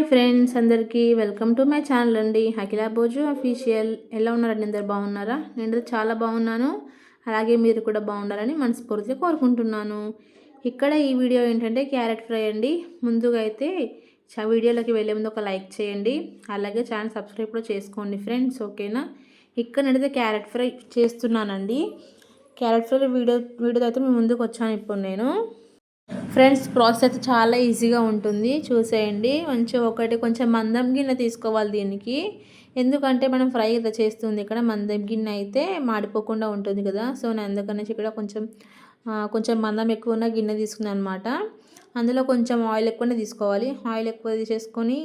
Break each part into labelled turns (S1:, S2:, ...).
S1: Hi friends అందరికీ welcome to my channel అండి. Akhila Bhoju official. ఎలా ఉన్నారండి అందరు బాగున్నారా? నేను చాలా బాగున్నాను. అలాగే మీరు కూడా బాగుండాలని మనస్ఫూర్తిగా కోరుకుంటున్నాను. ఇక్కడ ఈ వీడియో ఏంటంటే క్యారెట్ ఫ్రై అండి. ముందుగా అయితే వీడియోలోకి వెళ్ళే ముందు ఒక లైక్ చేయండి. అలాగే ఛానల్ సబ్స్క్రైబ్ కూడా చేసుకోండి ఫ్రెండ్స్ ఓకేనా? ఇక్కడ నడితే క్యారెట్ ఫ్రై చేస్తున్నానండి. క్యారెట్ ఫ్రై వీడియో వీడియో అయితే మీ ముందుకు వచ్చాను ఇప్పుడు నేను. ఫ్రెండ్స్ ప్రాసెస్ అయితే చాలా ఈజీగా ఉంటుంది. చూసేయండి. మంచిగా ఒకటి కొంచెం మందం గిన్నె తీసుకోవాలి దీనికి. ఎందుకంటే మనం ఫ్రై అయితే చేస్తుంది ఇక్కడ. మందం గిన్నె అయితే మాడిపోకుండా ఉంటుంది కదా. సో నేను అందుకనేసి ఇక్కడ కొంచెం కొంచెం మందం ఎక్కువ ఉన్న గిన్నె తీసుకున్నాను అనమాట అందులో కొంచెం ఆయిల్ ఎక్కువనే తీసుకోవాలి. ఆయిల్ ఎక్కువ తీసేసుకొని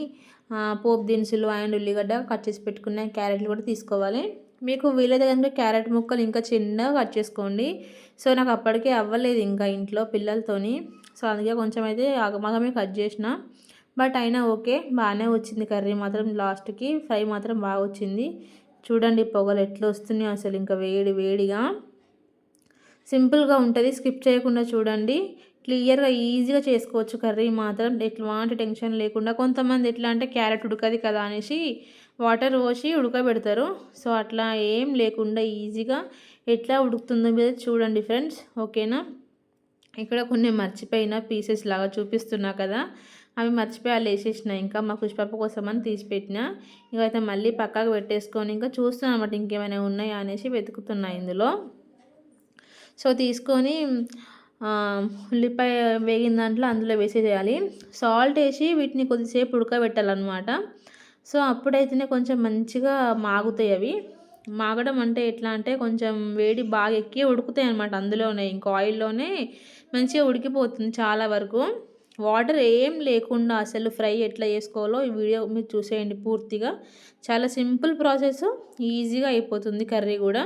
S1: పోపు దినుసులు అండ్ ఉల్లిగడ్డ కట్ చేసి పెట్టుకున్న క్యారెట్లు కూడా తీసుకోవాలి. మీకు వీలైతే కనుక క్యారెట్ ముక్కలు ఇంకా చిన్నగా కట్ చేసుకోండి. సో నాకు అప్పటికే అవ్వలేదు ఇంకా ఇంట్లో పిల్లలతోని. సో అందుకే కొంచెం అయితే ఆగమాగమే కట్ చేసిన. బట్ అయినా ఓకే బాగానే వచ్చింది కర్రీ మాత్రం లాస్ట్కి. ఫ్రై మాత్రం బాగా వచ్చింది. చూడండి పొగలు ఎట్లా వస్తున్నాయి అసలు ఇంకా వేడి వేడిగా. సింపుల్గా ఉంటుంది. స్కిప్ చేయకుండా చూడండి. క్లియర్గా ఈజీగా చేసుకోవచ్చు కర్రీ మాత్రం. ఎట్లాంటి టెన్షన్ లేకుండా. కొంతమంది ఎట్లా అంటే క్యారెట్ ఉడకది కదా అనేసి వాటర్ పోసి ఉడకబెడతారు. సో అట్లా ఏం లేకుండా ఈజీగా ఎట్లా ఉడుకుతుందో మీద చూడండి ఫ్రెండ్స్. ఓకేనా? ఇక్కడ కొన్ని మర్చిపోయిన పీసెస్ లాగా చూపిస్తున్నా కదా. అవి మర్చిపోయి వాళ్ళు వేసేసిన. ఇంకా మా పుష్పప్ప కోసం అని తీసి పెట్టిన ఇంకైతే మళ్ళీ పక్కకు పెట్టేసుకొని ఇంకా చూస్తున్నా అనమాట ఇంకేమైనా ఉన్నాయా అనేసి వెతుకుతున్నా ఇందులో. సో తీసుకొని ఉల్లిపాయ వేగిన దాంట్లో అందులో వేసేసేయాలి. సాల్ట్ వేసి వీటిని కొద్దిసేపు ఉడకబెట్టాలన్నమాట. సో అప్పుడైతేనే కొంచెం మంచిగా మాగుతాయి అవి. మాగడం అంటే ఎట్లా అంటే కొంచెం వేడి బాగా ఎక్కి ఉడుకుతాయి అనమాట అందులోనే. ఇంకా ఆయిల్లోనే మంచిగా ఉడికిపోతుంది చాలా వరకు. వాటర్ ఏం లేకుండా అసలు ఫ్రై ఎట్లా చేసుకోవాలో ఈ వీడియో మీరు చూసేయండి పూర్తిగా. చాలా సింపుల్ ప్రాసెస్ ఈజీగా అయిపోతుంది కర్రీ కూడా.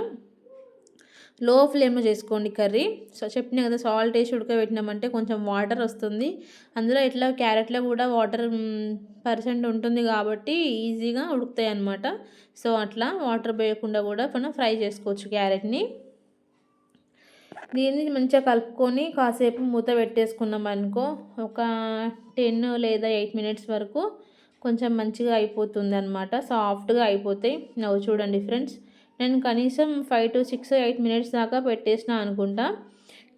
S1: లో ఫ్లేమ్లో చేసుకోండి కర్రీ. సో చెప్పినా కదా సాల్ట్ వేసి ఉడకబెట్టినామంటే కొంచెం వాటర్ వస్తుంది. అందులో ఇట్లా క్యారెట్లో కూడా వాటర్ పర్సెంట్ ఉంటుంది కాబట్టి ఈజీగా ఉడుకుతాయి అనమాట సో అట్లా వాటర్ పోయకుండా కూడా మనం ఫ్రై చేసుకోవచ్చు క్యారెట్ని. దీన్ని మంచిగా కలుపుకొని కాసేపు మూత పెట్టేసుకున్నాం అనుకో ఒక టెన్ లేదా ఎయిట్ మినిట్స్ వరకు కొంచెం మంచిగా అయిపోతుంది అనమాట సాఫ్ట్గా అయిపోతాయి. నవ్వు చూడండి ఫ్రెండ్స్. నేను కనీసం five to six eight minutes దాకా పెట్టేసిన అనుకుంటా.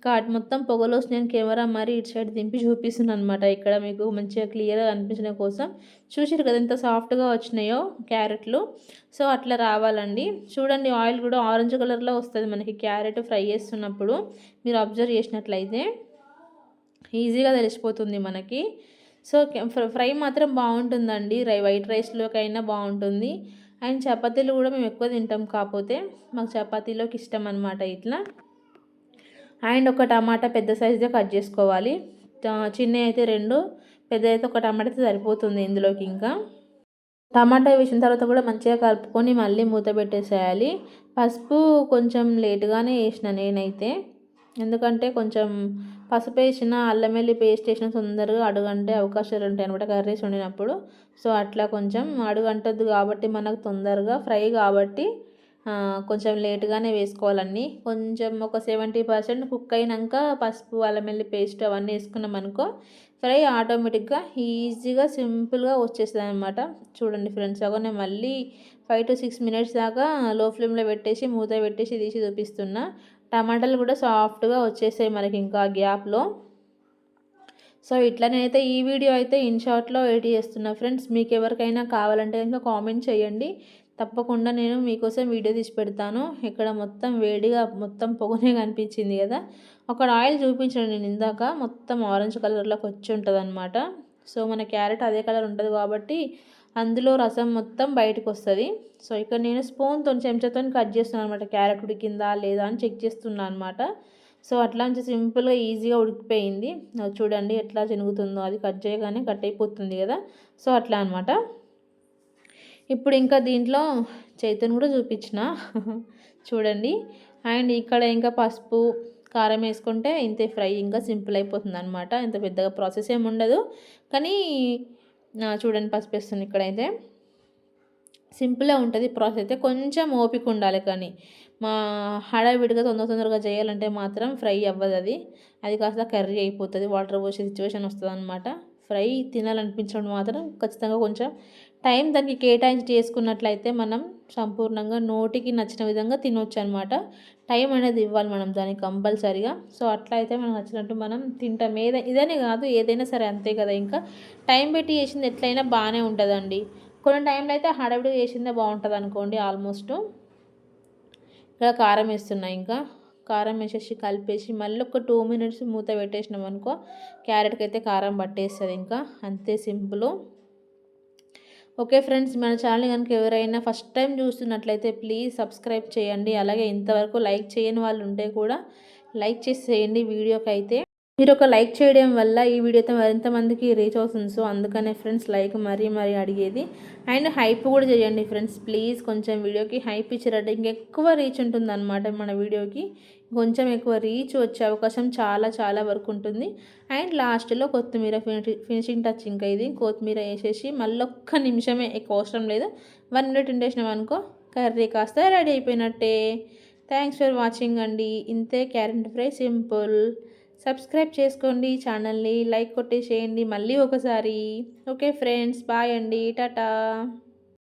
S1: కాట్ మొత్తం పొగలో నేను కెమెరా మరి ఇటు సైడ్ దింపి చూపిస్తున్నాను అనమాట ఇక్కడ మీకు మంచిగా క్లియర్గా కనిపించడం కోసం. చూసారు కదా ఎంత సాఫ్ట్గా వచ్చినాయో క్యారెట్లు. సో అట్లా రావాలండి. చూడండి ఆయిల్ కూడా ఆరెంజ్ కలర్లో వస్తుంది మనకి. క్యారెట్ ఫ్రై చేస్తున్నప్పుడు మీరు అబ్జర్వ్ చేసినట్లయితే ఈజీగా తెలిసిపోతుంది మనకి. సో ఫ్రై మాత్రం బాగుంటుందండి. రై వైట్ రైస్లోకైనా బాగుంటుంది. అండ్ చపాతీలు కూడా మేము ఎక్కువ తింటాం. కాకపోతే మాకు చపాతీలోకి ఇష్టం అనమాట ఇట్లా. అండ్ ఒక టమాటా పెద్ద సైజుగా కట్ చేసుకోవాలి. చిన్న అయితే రెండు పెద్ద అయితే ఒక టమాటా సరిపోతుంది ఇందులోకి ఇంకా. టమాటా వేసిన తర్వాత కూడా మంచిగా కలుపుకొని మళ్ళీ మూత పెట్టేసేయాలి. పసుపు కొంచెం లేటుగానే వేసిన నేనైతే. ఎందుకంటే కొంచెం పసుపు వేసిన అల్లం వెల్లి పేస్ట్ వేసిన తొందరగా అడుగంటే అవకాశాలు ఉంటాయి అనమాట కర్రీస్ వండినప్పుడు. సో అట్లా కొంచెం అడుగంటద్దు కాబట్టి మనకు తొందరగా ఫ్రై కాబట్టి కొంచెం లేట్గానే వేసుకోవాలన్నీ. కొంచెం ఒక సెవెంటీ పర్సెంట్ కుక్ అయినాక పసుపు అల్లమెల్లి పేస్ట్ అవన్నీ వేసుకున్నాం అనుకో ఫ్రై ఆటోమేటిక్గా ఈజీగా సింపుల్గా వచ్చేస్తుంది అనమాట చూడండి ఫ్రెండ్స్ అగో నేను మళ్ళీ ఫైవ్ టు సిక్స్ మినిట్స్ దాకా లో ఫ్లేమ్లో పెట్టేసి మూత పెట్టేసి తీసి చూపిస్తున్నా. టమాటాలు కూడా సాఫ్ట్గా వచ్చేసాయి మనకి ఇంకా గ్యాప్లో. సో ఇట్లా నేనైతే ఈ వీడియో అయితే ఇన్ షార్ట్లో వెయిట్ చేస్తున్నా. ఫ్రెండ్స్ మీకు ఎవరికైనా కావాలంటే ఇంకా కామెంట్ చేయండి. తప్పకుండా నేను మీకోసం వీడియో తీసి పెడతాను. ఇక్కడ మొత్తం వేడిగా మొత్తం పొగనే కనిపించింది కదా. ఒక ఆయిల్ చూపించాను నేను ఇందాక. మొత్తం ఆరెంజ్ కలర్లోకి వచ్చి ఉంటుంది అనమాట సో మన క్యారెట్ అదే కలర్ ఉంటుంది కాబట్టి అందులో రసం మొత్తం బయటకు వస్తుంది సో ఇక్కడ నేను స్పూన్తో చెంచాతో కట్ చేస్తున్నాను అనమాట క్యారెట్ ఉడికిందా లేదా అని చెక్ చేస్తున్నాను అనమాట సో అట్లా నుంచి సింపుల్గా ఈజీగా ఉడికిపోయింది. చూడండి ఎట్లా చెనుగుతుందో అది కట్ చేయగానే కట్ అయిపోతుంది కదా. సో అట్లా అనమాట ఇప్పుడు ఇంకా దీంట్లో చైతన్ కూడా చూపించిన. చూడండి. అండ్ ఇక్కడ ఇంకా పసుపు కారం వేసుకుంటే ఇంతే ఫ్రై. ఇంకా సింపుల్ అయిపోతుంది అనమాట ఇంత పెద్దగా ప్రాసెస్ ఏమి ఉండదు. కానీ చూడండి పసుపు వేస్తుంది ఇక్కడైతే. సింపుల్గా ఉంటుంది ప్రాసెస్ అయితే. కొంచెం ఓపిక ఉండాలి కానీ మా హడావిడిగా తొందర తొందరగా చేయాలంటే మాత్రం ఫ్రై అవ్వదు అది. అది కాస్త కర్రీ అయిపోతుంది వాటర్ పోసే సిచ్యువేషన్ వస్తుంది అనమాట ఫ్రై తినాలనిపించడం మాత్రం ఖచ్చితంగా కొంచెం టైం దానికి కేటాయించి చేసుకున్నట్లయితే మనం సంపూర్ణంగా నోటికి నచ్చిన విధంగా తినొచ్చు అనమాట టైం అనేది ఇవ్వాలి మనం దానికి కంపల్సరిగా. సో అట్లా అయితే మనం నచ్చినట్టు మనం తింటాం. ఏదైనా ఇదనే కాదు ఏదైనా సరే అంతే కదా ఇంకా. టైం పెట్టి చేసింది ఎట్లయినా బాగానే ఉంటుందండి. కొన్ని టైంలో అయితే హడావిడి చేసిందే బాగుంటుంది అనుకోండి ఆల్మోస్ట్. ఇక్కడ కారం వేస్తున్నాయి ఇంకా. కారం వేసేసి కలిపేసి మళ్ళీ ఒక టూ మినిట్స్ మూత పెట్టేసినాం అనుకో క్యారెట్కి అయితే కారం పట్టేస్తుంది ఇంకా. అంతే సింపుల్. ఓకే ఫ్రెండ్స్ మన ఛానల్ కనుక ఎవరైనా ఫస్ట్ టైం చూస్తున్నట్లయితే ప్లీజ్ సబ్స్క్రైబ్ చేయండి. అలాగే ఇంతవరకు లైక్ చేయని వాళ్ళు ఉంటే కూడా లైక్ చేసి చేయండి వీడియోకి అయితే మీరు ఒక లైక్ చేయడం వల్ల ఈ వీడియోతో మరింత మందికి రీచ్ అవుతుంది. సో అందుకనే ఫ్రెండ్స్ లైక్ మరీ మరీ అడిగేది. అండ్ హైప్ కూడా చేయండి ఫ్రెండ్స్. ప్లీజ్ కొంచెం వీడియోకి హైప్ ఇచ్చారంటే ఇంకెక్కువ రీచ్ ఉంటుంది అనమాట మన వీడియోకి. కొంచెం ఎక్కువ రీచ్ వచ్చే అవకాశం చాలా చాలా వరకు ఉంటుంది. అండ్ లాస్ట్లో కొత్తిమీర ఫినిషింగ్ టచ్ ఇంకా ఇది. కొత్తిమీర వేసేసి మళ్ళీ ఒక్క నిమిషమే ఎక్కువ అవసరం లేదు. వన్ మినిట్ ఉండేసినాం అనుకో కర్రీ కాస్త రెడీ అయిపోయినట్టే. థ్యాంక్స్ ఫర్ వాచింగ్ అండి. ఇంతే క్యారెట్ ఫ్రై సింపుల్. సబ్స్క్రైబ్ చేసుకోండి ఛానల్ని లైక్ కొట్టేసేయండి మళ్ళీ ఒకసారి. ఓకే ఫ్రెండ్స్ బాయ్ అండి టాటా.